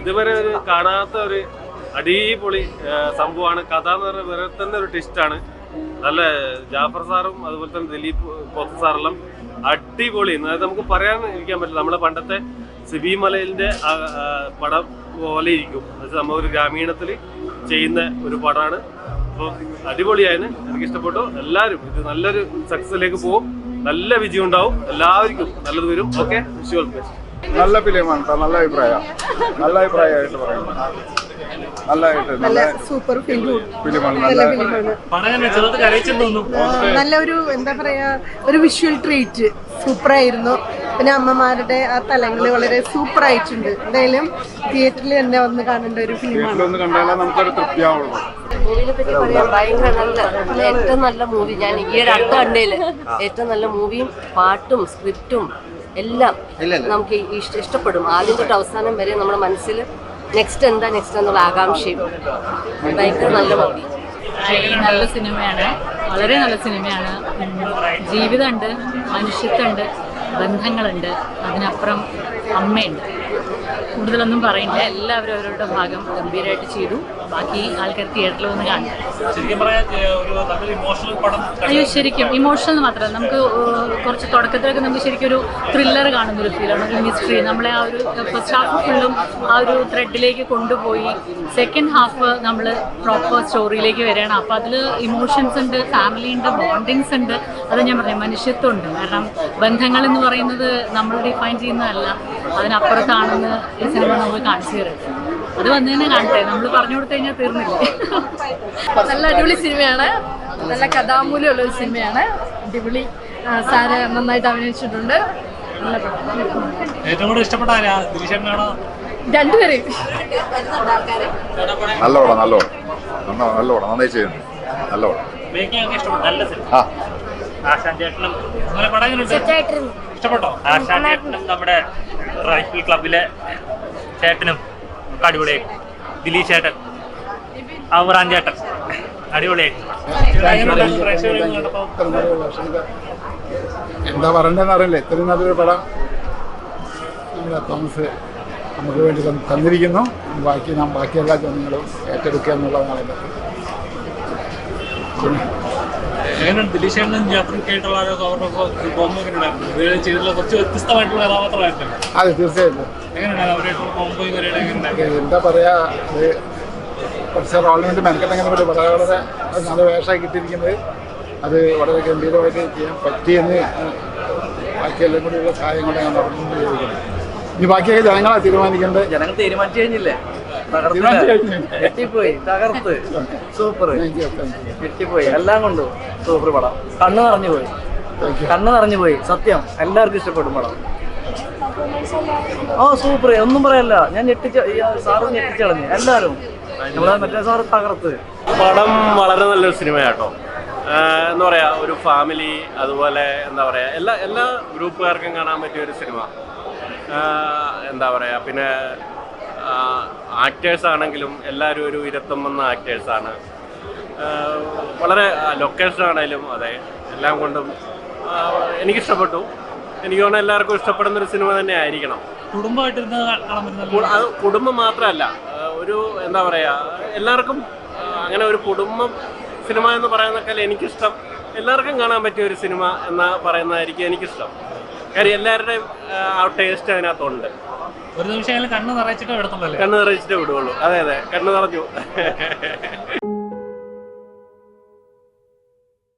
ഇതുവരെ ഒരു കാണാത്ത ഒരു അടിപൊളി സംഭവമാണ്. കഥ എന്ന് പറഞ്ഞാൽ വേറെ തന്നെ ഒരു ട്വിസ്റ്റാണ് നല്ല ജാഫർ സാറും അതുപോലെ തന്നെ ദിലീപ് പോത്ത് സാറെല്ലാം അടിപൊളി. അതായത് നമുക്ക് പറയാൻ ഇരിക്കാൻ പറ്റില്ല. നമ്മളെ പണ്ടത്തെ സിബി മലയിലിന്റെ പടം പോലെ ഇരിക്കും. എന്നുവെച്ചാൽ നമ്മൾ ഒരു ഗ്രാമീണത്തിൽ ചെയ്യുന്ന ഒരു പടമാണ്. അപ്പോൾ അടിപൊളിയായിരുന്നു. എനിക്ക് ഇഷ്ടപ്പെട്ടു എല്ലാവരും ഇത് നല്ലൊരു സക്സസിലേക്ക് പോകും. നല്ല വിജയം ഉണ്ടാവും. എല്ലാവർക്കും നല്ലത് വരും. ഓക്കെ വിഷ്വൽ ബെസ്റ്റ് നല്ല ഫിലിമാണ് കേട്ടോ നല്ല അഭിപ്രായം. നല്ല അഭിപ്രായമായിട്ട് പറയുന്നു. നല്ലതായിട്ട് നല്ല നല്ല സൂപ്പർ ഫിലിം ഫിലിമാണ് നല്ല നല്ല ഒരു എന്താ പറയാ ഒരു വിഷ്വൽ ട്രീറ്റ് സൂപ്പർ ആയിരുന്നു. പിന്നെ അമ്മമാരുടെ ആ തലങ്ങൾ വളരെ സൂപ്പർ ആയിട്ടുണ്ട്. എന്തായാലും തിയേറ്ററിൽ തന്നെ വന്ന് കാണേണ്ട ഒരു ഫിലിമാണ് കണ്ടാലേ നമുക്കൊരു തൃപ്തിയാവുള്ളൂ. മൂവിനെ പറ്റി പറയാൻ ഭയങ്കര നല്ല ഏറ്റവും നല്ല മൂവി ഞാൻ ഈ ഒരു അടുത്ത കണ്ടേൽ. ഏറ്റവും നല്ല മൂവിയും പാട്ടും സ്ക്രിപ്റ്റും എല്ലാം നമുക്ക് ഇഷ്ടപ്പെടും. ആദ്യം തൊട്ട് അവസാനം വരെ നമ്മുടെ മനസ്സിൽ നെക്സ്റ്റ് എന്താ നെക്സ്റ്റ് എന്നുള്ള ആകാംക്ഷയും. ഭയങ്കര നല്ല മൂവി നല്ല സിനിമയാണ്. വളരെ നല്ല സിനിമയാണ്. ജീവിതമുണ്ട് മനുഷ്യത്വമുണ്ട് ബന്ധങ്ങളുണ്ട്. അതിനപ്പുറം അമ്മയുണ്ട്. കൂടുതലൊന്നും പറയില്ല. എല്ലാവരും അവരുടെ ഭാഗം ഗംഭീരമായിട്ട് ചെയ്തു. ബാക്കി ആൾക്കാർ തിയേറ്ററിൽ വന്ന് കാണും. അയ്യോ ശരിക്കും. ഇമോഷണൽ മാത്രമല്ല നമുക്ക് കുറച്ച് തുടക്കത്തിലൊക്കെ നമുക്ക് ശരിക്കും ഒരു ത്രില്ലർ കാണുന്ന ഒരു ഫീലാണ് ഒരു മിസ്റ്ററി നമ്മളെ ആ ഒരു ഫസ്റ്റ് ഹാഫ് ഫുള്ളും ആ ഒരു ത്രെഡിലേക്ക് കൊണ്ടുപോയി. സെക്കൻഡ് ഹാഫ് നമ്മൾ പ്രോപ്പർ സ്റ്റോറിയിലേക്ക് വരികയാണ്. അപ്പോൾ അതിൽ ഇമോഷൻസ് ഉണ്ട് ഫാമിലി ഉണ്ട് ബോണ്ടിങ്സ് ഉണ്ട്. അത് ഞാൻ പറഞ്ഞു മനുഷ്യത്വം ഉണ്ട്. കാരണം ബന്ധങ്ങൾ എന്ന് പറയുന്നത് നമ്മൾ ഡിഫൈൻ ചെയ്യുന്നതല്ല. അതിനപ്പുറത്താണെന്ന് ഈ സിനിമ നമ്മൾ കാണിച്ചു തരും. അത് വന്നു തന്നെ കാണട്ടെ. നമ്മൾ പറഞ്ഞു കൊടുത്തു കഴിഞ്ഞാൽ തീർന്നില്ലേ? നല്ല അടിപൊളി സിനിമയാണ്. നല്ല കഥാമൂല്യമുള്ള ഒരു സിനിമയാണ്. അടിപൊളി സാര് സാറ് നന്നായിട്ട് അഭിനയിച്ചിട്ടുണ്ട്. നല്ല ഏറ്റവും കൂടുതൽ ഇഷ്ടപ്പെട്ട രണ്ടുപേരെയും നല്ല പടം നല്ല പടം. നന്ന- നല്ല പടം. നന്നായി ചെയ്യുന്നു. നല്ല പടം. ഇഷ്ടപ്പെട്ടോ? ആശാൻ ചേട്ടനും നമ്മുടെ റൈഫിൾ ക്ലബിലെ ചേട്ടനും ഒക്കെ അടിപൊളിയായി. ദിലീഷ് ചേട്ടൻ. അവറാൻ ചേട്ടൻ. എന്താ പറയണ്ടെന്ന് അറിയില്ല. ഇത്രയും നല്ലൊരു പടം നമ്മുടെ തോമസ് നമുക്ക് വേണ്ടി തന്ന് തന്നിരിക്കുന്നു. ബാക്കി നാം ബാക്കി എല്ലാ ജനങ്ങളും ഏറ്റെടുക്കുക എന്നുള്ളതാണ് അതിന്റെ എങ്ങനെയാണ് ദിലീഷ് ജാത്രയ്ക്കായിട്ടുള്ള അവരുടെ കോമ്പോ എങ്ങനെയുണ്ടായിരുന്നു ചെയ്തിട്ടുള്ള കുറച്ച് വ്യത്യസ്തമായിട്ടുള്ള കഥാപാത്രമായിട്ടുണ്ട് അതെ തീർച്ചയായിട്ടും. എങ്ങനെയാണ് അവരായിട്ടുള്ള കോമ്പോ ഇവരുടെ എങ്ങനെയുണ്ടായിരുന്നു എന്താ പറയാ കുറച്ച് റോളിന് വേണ്ടി മെനക്കെട്ടെങ്ങനെ ഒരു വളരെ വളരെ നല്ല വേഷമായി കിട്ടിയിരിക്കുന്നത്. അത് വളരെ ഗംഭീരമായിട്ട് ചെയ്യാൻ പറ്റിയെന്ന് ബാക്കിയെല്ലാം കൂടിയുള്ള സഹായം കൊണ്ട് ഞാൻ നടന്നു ഇനി ബാക്കിയൊക്കെ ജനങ്ങളാണ് തീരുമാനിക്കേണ്ടത്. ജനങ്ങൾ തീരുമാനിച്ചു കഴിഞ്ഞില്ലേ? കഴിഞ്ഞു. തകർത്ത്. Super. Thank you thank you ഞെട്ടിപ്പോയി. എല്ലാം കൊണ്ടും സൂപ്പർ പടം. കണ്ണ് നിറഞ്ഞു പോയി. കണ്ണ് നിറഞ്ഞു പോയി. സത്യം. എല്ലാവർക്കും ഇഷ്ടപ്പെടും പടം. ഓ സൂപ്പർ. ഒന്നും പറയല്ല. ഞാൻ ഞെട്ടിച്ച സാറ് ഞെട്ടിച്ചളഞ്ഞു. എല്ലാവരും നമ്മളെ മറ്റേ സാറ് തകർത്ത്. പടം വളരെ നല്ലൊരു സിനിമയാട്ടോ. എന്ന് എന്താ പറയാ ഒരു ഫാമിലി അതുപോലെ എന്താ പറയാ എല്ലാ എല്ലാ ഗ്രൂപ്പുകാർക്കും കാണാൻ പറ്റിയ ഒരു സിനിമ. എന്താ പറയാ പിന്നെ ആക്ടേഴ്സ് ആണെങ്കിലും എല്ലാവരും ഒരു ഇരുപത്തൊമ്പന്ന ആക്ടേഴ്സാണ് വളരെ ലൊക്കേഷൻ ആണെങ്കിലും അതെ എല്ലാം കൊണ്ടും എനിക്കിഷ്ടപ്പെട്ടു. എനിക്ക് തോന്നുന്നു എല്ലാവർക്കും ഇഷ്ടപ്പെടുന്ന ഒരു സിനിമ തന്നെ ആയിരിക്കണം കുടുംബമായിട്ടിരുന്ന് കാണാൻ പറ്റുന്ന കു- അത് കുടുംബം മാത്രമല്ല ഒരു എന്താ പറയുക എല്ലാവർക്കും അങ്ങനെ ഒരു കുടുംബം സിനിമ എന്ന് പറയുന്നേക്കാൾ എനിക്കിഷ്ടം എല്ലാവർക്കും കാണാൻ പറ്റിയ ഒരു സിനിമ എന്ന് പറയുന്നതായിരിക്കും എനിക്കിഷ്ടം. കാര്യം എല്ലാവരുടെയും ആ ടേസ്റ്റ് അതിനകത്തുണ്ട്. ഒരു നിമിഷം കണ്ണ് നിറച്ചിട്ട് വിടത്തുള്ളൂ കണ്ണ് നിറച്ചിട്ട് വിടുള്ളൂ. അതെ അതെ. കണ്ണ് നിറഞ്ഞു.